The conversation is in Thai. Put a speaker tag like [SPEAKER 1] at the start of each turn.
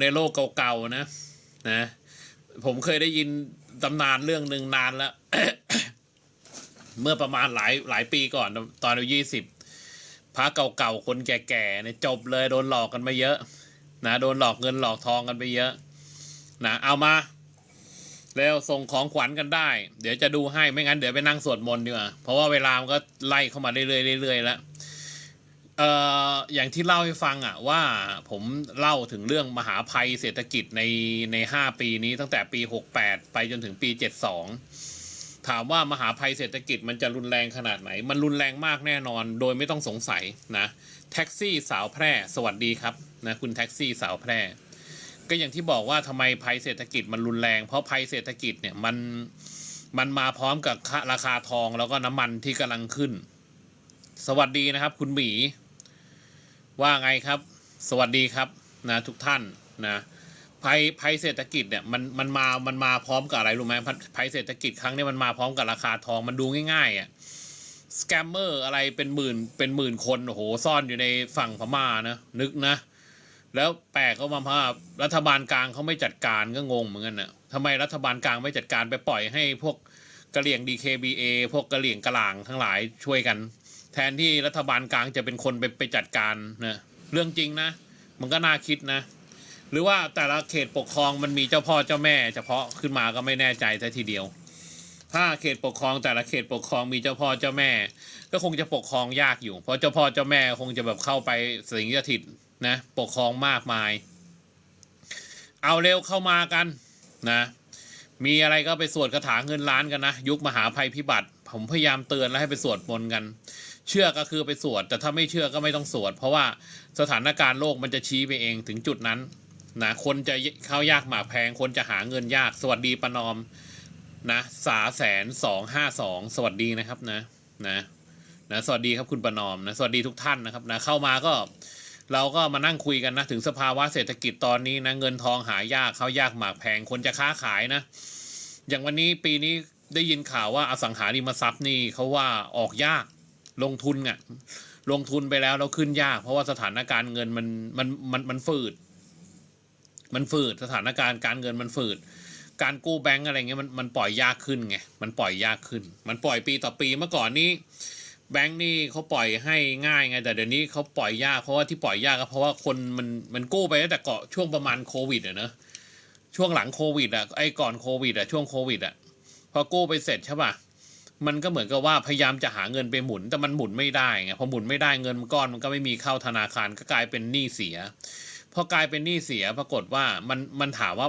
[SPEAKER 1] ในโลกเก่าๆนะนะผมเคยได้ยินตำนานเรื่องหนึ่งนานแล้ว เมื่อประมาณหลายหลายปีก่อนตอนอายุยี่สิบพระเก่าๆคนแก่ๆเนี่ยจบเลยโดนหลอกกันมาเยอะ นะโดนหลอกเงินหลอกทองกันไปเยอะ นะเอามา แล้วส่งของขวัญกันได้ เดี๋ยวจะดูให้ไม่งั้นเดี๋ยวไปนั่งสวดมนต์ดีกว่าเพราะว่าเวลามันก็ไล่เข้ามาเรื่อยๆเรื่อยๆแล้ว เอ่ออย่างที่เล่าให้ฟังอะว่าผมเล่าถึงเรื่องมหาภัยเศรษฐกิจในในห้าปีนี้ตั้งแต่ปีหกแปดไปจนถึงปีเจ็ดสองถามว่ามหาภัยเศรษฐกิจมันจะรุนแรงขนาดไหน มันรุนแรงมากแน่นอน โดยไม่ต้องสงสัยนะแท็กซี่สาวแพร่ สวัสดีครับนะคุณแท็กซี่สาวแพร่ ก็อย่างที่บอกว่าทำไมภัยเศรษฐกิจมันรุนแรง เพราะภัยเศรษฐกิจเนี่ยมันมันมาพร้อมกับค่าราคาทองแล้วก็น้ำมันที่กำลังขึ้น สวัสดีนะครับ คุณหมี ว่าไงครับ สวัสดีครับนะทุกท่านนะภัยภัยเศรษฐกิจเนี่ยมันมันมามันมาพร้อมกับอะไรรู้ไหมภัยเศรษฐกิจครั้งนี้มันมาพร้อมกับราคาทองมันดูง่ายๆอะสแกมเมอร์อะไรเป็นหมื่นเป็นหมื่นคนโอ้โหซ่อนอยู่ในฝั่งพม่านะนึกนะ แล้วแปลกก็มาว่ารัฐบาลกลางเขาไม่จัดการก็งงเหมือนกันนะทำไมรัฐบาลกลางไม่จัดการไปปล่อยให้พวกกะเหลี่ยง DKBA พวกกะเหลี่ยงกะหลางทั้งหลายช่วยกัน แทนที่รัฐบาลกลางจะเป็นคนไปไปจัดการนะเรื่องจริงนะ มันก็น่าคิดนะ หรือว่าแต่ละเขตปกครองมันมีเจ้าพ่อเจ้าแม่ เฉพาะขึ้นมาก็ไม่แน่ใจซะทีเดียว ถ้าเขตปกครองแต่ละเขตปกครองมีเจ้าพ่อเจ้าแม่ ก็คงจะปกครองยากอยู่ เพราะเจ้าพ่อเจ้าแม่คงจะแบบเข้าไปสิงสถิตนะปกครองมากมาย เอาเร็วเข้ามากันนะ มีอะไรก็ไปสวดคาถาเงินล้านกันนะ ยุคมหาภัยพิบัติ ผมพยายามเตือนแล้วให้ไปสวดมนต์กัน เชื่อก็คือไปสวด แต่ถ้าไม่เชื่อก็ไม่ต้องสวด เพราะว่าสถานการณ์โลกมันจะชี้ไปเองถึงจุดนั้นนะคนจะเข้ายากหมากแพง คนจะหาเงินยาก สวัสดีประนอมนะสาแสนสองห้าสองสวัสดีนะครับนะนะนะสวัสดีครับคุณประนอมนะสวัสดีทุกท่านนะครับนะเข้ามาก็เราก็มานั่งคุยกันนะถึงสภาวะเศรษฐกิจตอนนี้นะเงินทองหายากเข้ายากหมากแพง คนจะค้าขายนะ อย่างวันนี้ปีนี้ได้ยินข่าวว่าอสังหาริมทรัพย์นี่เขาว่าออกยาก ลงทุนอะลงทุนไปแล้วแล้วขึ้นยาก เพราะว่าสถานการณ์เงินมันมันมันมันฝืด มันฝืดสถานการณ์การเงินมันฝืด การกู้แบงก์อะไรเงี้ยมันมันปล่อยยากขึ้นไงมันปล่อยยากขึ้น มันปล่อยปีต่อปีเมื่อก่อนนี้แบงก์นี่เขาปล่อยให้ง่ายไง แต่เดี๋ยวนี้เขาปล่อยยากเพราะว่าที่ปล่อยยากก็เพราะว่าคนมันมันกู้ไปตั้งแต่เกาะช่วงประมาณโควิดอะเนอะช่วงหลังโควิดอะไอ้ก่อนโควิดอะช่วงโควิดอะพอกู้ไปเสร็จใช่ป่ะ มันก็เหมือนกับว่าพยายามจะหาเงินไปหมุน แต่มันหมุนไม่ได้ไงพอหมุนไม่ได้เงินก้อนมันก็ไม่มีเข้าธนาคารก็กลายเป็นหนี้เสียพอกลายเป็นหนี้เสียปรากฏว่ามันมันถามว่า